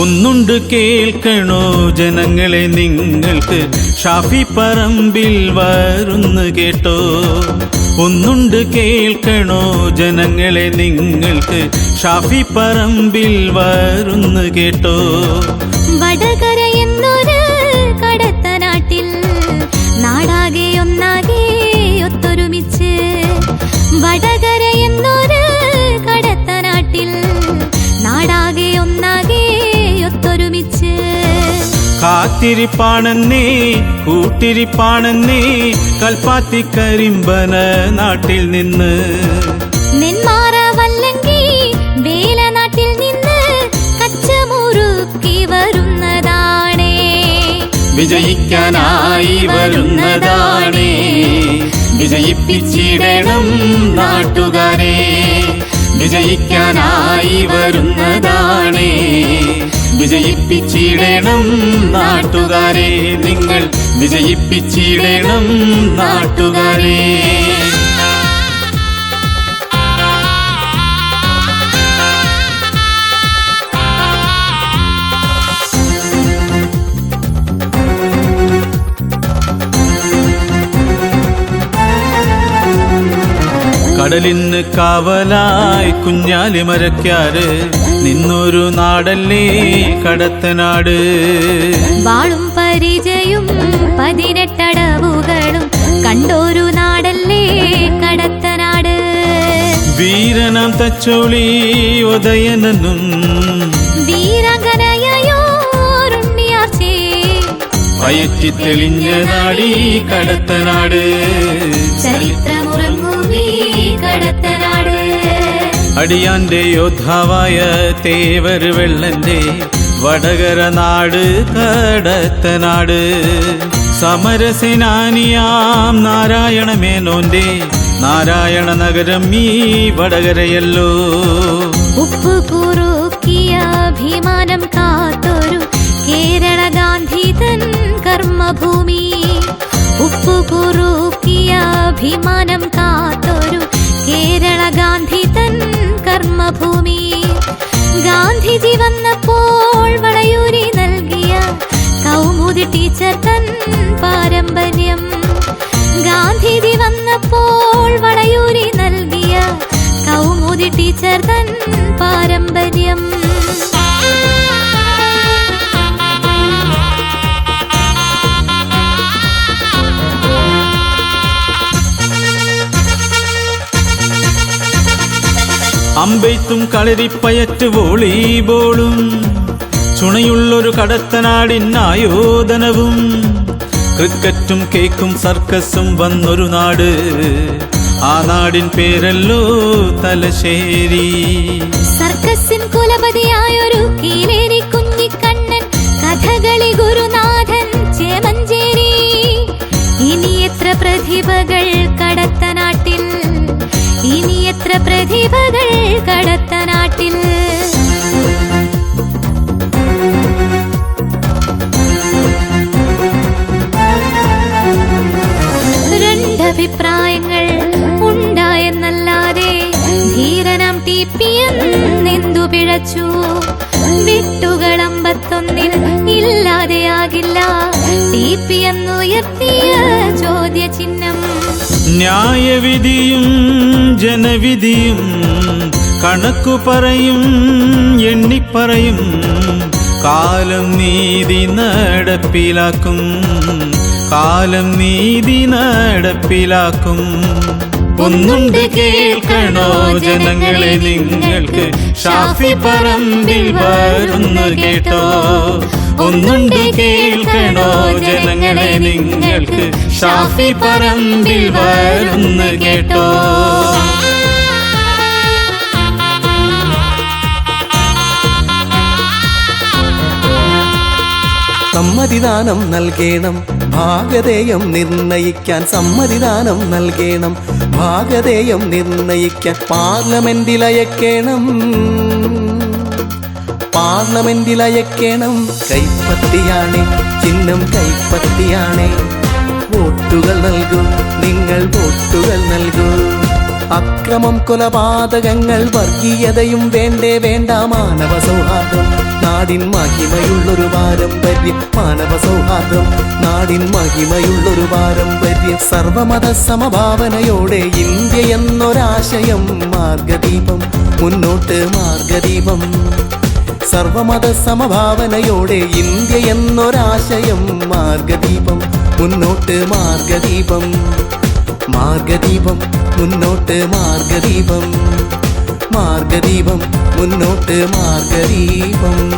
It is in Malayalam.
ഒന്നുണ്ട് കേൾക്കണോ ജനങ്ങളെ നിങ്ങൾക്ക്? ഷാഫി പറമ്പിൽ വരുന്നു കേട്ടോ. ഒന്നുണ്ട് കേൾക്കണോ ജനങ്ങളെ നിങ്ങൾക്ക്? ഷാഫി പറമ്പിൽ വരുന്നു കേട്ടോ. കാത്തിരിപ്പാണെന്നേ കൂട്ടിരിപ്പാണെന്നേ കൽപ്പാത്തി കരിമ്പന നാട്ടിൽ നിന്ന്. നെന്മാറ വല്ലങ്കി വേല നാട്ടിൽ നിന്ന് കച്ചമുറുക്കി വരുന്നതാണേ. വിജയിക്കാനായി വരുന്നതാണേ. വിജയിപ്പിച്ചിടണം നാട്ടുകാരെ. വിജയിക്കാനായി വരുന്നതാണേ വിജയിപ്പിച്ചിടണം നാട്ടുകാരെ നിങ്ങൾ വിജയിപ്പിച്ചിടണം നാട്ടുകാരെ. കടലിന്ന് കാവലായി കുഞ്ഞാലി മരക്കാര്. നിന്നൊരു നാടല്ലേ കടത്തനാട്? വാളും പരിചയും പതിനെട്ടടവുകളും കണ്ടൊരു നാടല്ലേ കടത്തനാട്? വീരനം തച്ചോളി ഉദയനനും. വീരാംഗനയോരുണ്ണിയാച്ചേ പയറ്റി തെളിഞ്ഞ നാടി കടത്തനാട്. ചരിത്രമുറങ്ങുമീ അടിയാന്റെ യോദ്ധാവായ തേവർ വെള്ളന്റെ വടകര നാട് കടത്തനാട് സമരസേനാനിയാം നാരായണ മേനോന്റെ നാരായണ നഗരം ഈ വടകരയല്ലോ. ഉപ്പ് കുറുക്കിയ അഭിമാനം കാത്തൊരു കേരള ഗാന്ധി തൻ കർമ്മഭൂമി. ഉപ്പ് കുറുക്കിയ അഭിമാനം ടീച്ചർ തൻ പാരമ്പര്യം. അമ്പെയ്ത്തും കളരിപ്പയറ്റ് വോളിബോളും ചുണയുള്ളൊരു കടത്തനാടിനായോധനവും ക്രിക്കറ്റും കേക്കും സർക്കസും വന്നൊരു നാട്. ആ നാടിൻ പേരല്ലോ തലശ്ശേരി. സർക്കസിൻ കുലപതിയായൊരു കീലേരി കുഞ്ഞിക്കണ്ണൻ കഥകളി ഗുരുനാഥൻ ചേമഞ്ചേരി. ഇനി എത്ര പ്രതിഭകൾ കടത്തനാട്ടിൽ ഇനി എത്ര പ്രതിഭകൾ കടത്തനാട്ടിൽ രണ്ടഭിപ്രായങ്ങൾ എന്നെന്തു പിഴച്ചു? വിട്ടുകളമ്പത്തൊന്നിൽ ഇല്ലാതെയാകില്ല. T P എന്നുയർത്തിയ ചോദ്യചിഹ്നം. ന്യായവിധിയും ജനവിധിയും കണക്കു പറയും എണ്ണിപ്പറയും കാലം നീതി നടപ്പിലാക്കും കാലം നീതി നടപ്പിലാക്കും. ഒന്നുണ്ട് കേൾക്കണോ ജനങ്ങളെ നിങ്ങൾക്ക്? ഷാഫി പറമ്പിൽ വരുന്നു കേട്ടോ. ഒന്നുണ്ട് കേൾക്കണോ ജനങ്ങളെ നിങ്ങൾക്ക്? ഷാഫി പറമ്പിൽ വരുന്നു കേട്ടോ. സമ്മതിദാനം നൽകേണം. ഭാഗതേയം നിർണയിക്കാൻ സമ്മതിദാനം നൽകേണം. ഭാഗതേയം നിർണയിക്കാൻ പാർലമെന്റിൽ അയക്കേണം പാർലമെന്റിൽ അയക്കേണം കൈപ്പത്തിയാണേ ചിഹ്നം കൈപ്പത്തിയാണേ. വോട്ടുകൾ നൽകൂ നിങ്ങൾ വോട്ടുകൾ നൽകൂ. അക്രമം കൊലപാതകങ്ങൾ വർഗീയതയും വേണ്ടേ വേണ്ട മാനവ സൗഹാർദ്ദം. നാടിൻ മഹിമയുള്ളൊരു പാരമ്പര്യം മാനവ സൗഹാർദ്ദം. നാടിൻ മഹിമയുള്ളൊരു പാരമ്പര്യം. സർവമത സമഭാവനയോടെ ഇന്ത്യ എന്നൊരാശയം മാർഗദീപം മുന്നോട്ട് മാർഗദീപം. സർവമത സമഭാവനയോടെ ഇന്ത്യ എന്നൊരാശയം മാർഗദീപം മുന്നോട്ട് മാർഗദീപം. മാർഗദീപം. മുന്നോട്ട് മാർഗദീപം. മാർഗദീപം മുന്നോട്ട് മാർഗദീപം.